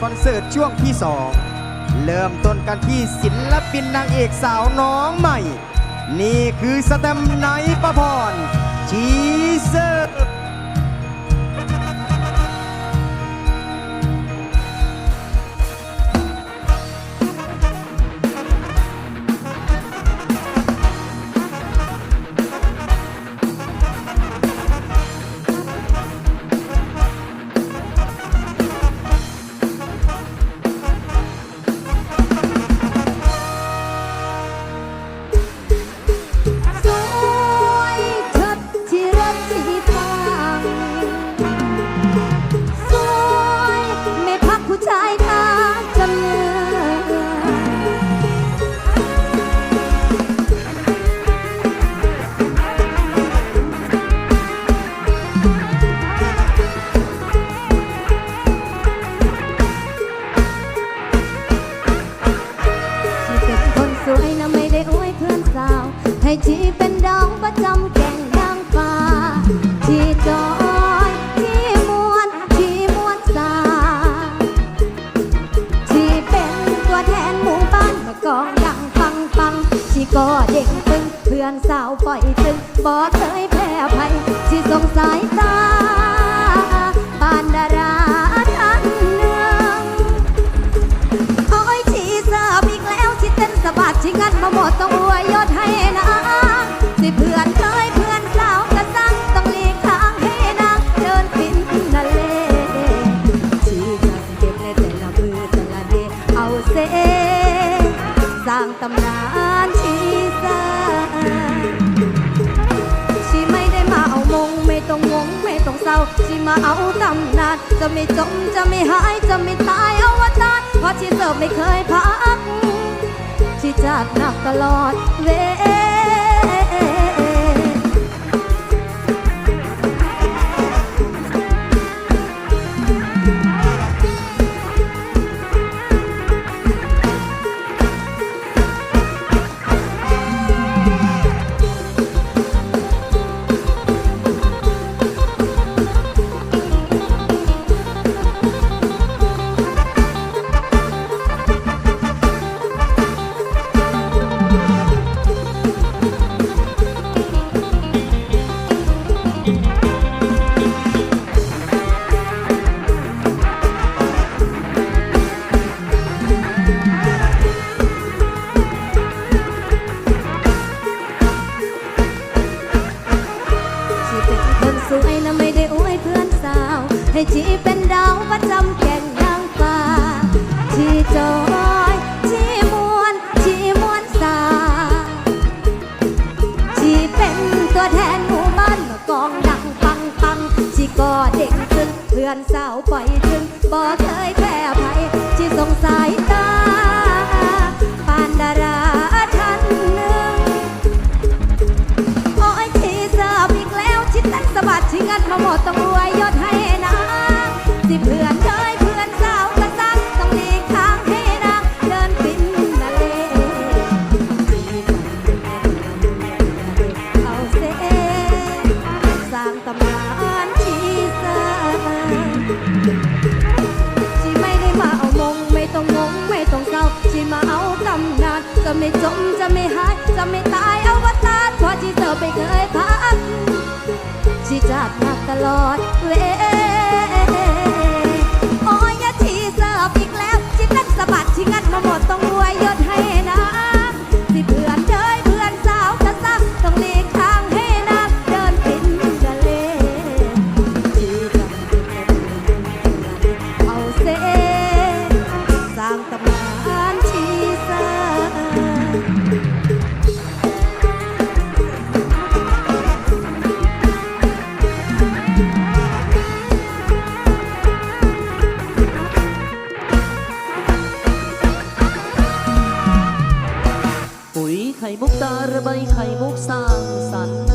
คอนเสิร์ตช่วงที่สองเริ่มต้นกันที่ศิลปินนางเอกสาวน้องใหม่ นี่คือสแตมไนท์ประพร ให้ที่เป็นดาวประจำแก่งนางฟ้า ที่จอยที่มวนที่มวนสา ที่เป็นตัวแทนหมู่บ้านมากองดังปังปัง ที่ก็เด็กตึงเพื่อนสาวปล่อยตึงบอกเคยแพ้ภัยที่สงสายตา ที่มาเอาตำนานจะไม่จมจะไม่หายจะไม่ตายเอาวันตารเพราะชีเสิร์ฟไม่เคยพัก ที่จัดหนักตลอดเว ชีเป็นคนสวยนะไม่ได้อวยเพื่อนสาว ให้ชีเป็นดาวประจำแก่งนางฟ้าชีจอยชีมวนชีมวนสาชีเป็นตัวแทนหมู่บ้านมากองดังปังปังชีก็เด็กขึ้นเพื่อนสาวปล่อยถึงบอกเคยแพ้ภัยชีสงสายตา จะไม่จมจะไม่หาย จะไม่ตายเอาวตารเพราะชีเธอไปเคยพักที่จับหนักตลอดเว ไข่มุกตาระใบไข่มุกสร้างสรรค์